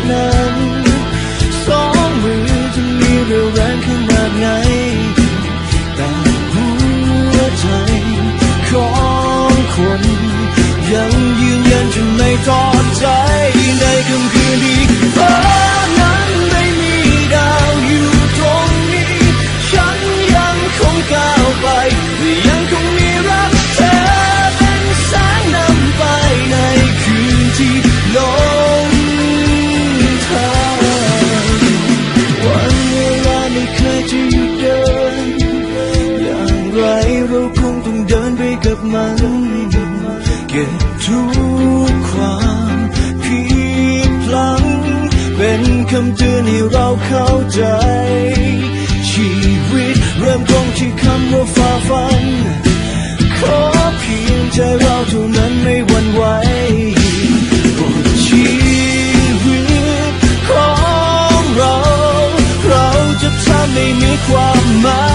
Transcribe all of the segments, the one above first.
ดนั้นสองมือจะมีเรี่วแรงขนาดไหนแต่หัวใจของคน ยังยืนยันจะไม่ทอดใจ quite mine.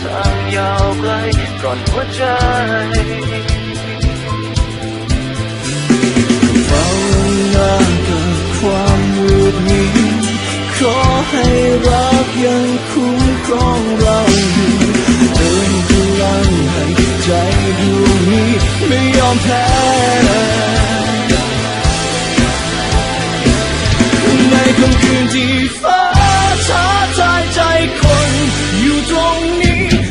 ทางยาวไกลก่อนหัวใจเกับความมืดมิดขอให้รักยังคุ้มครองเราอยู่เติมพลังให้ใจดวงนี้ไม่ยอมแพ้ในค่ำคืนที่ฟ้าช้า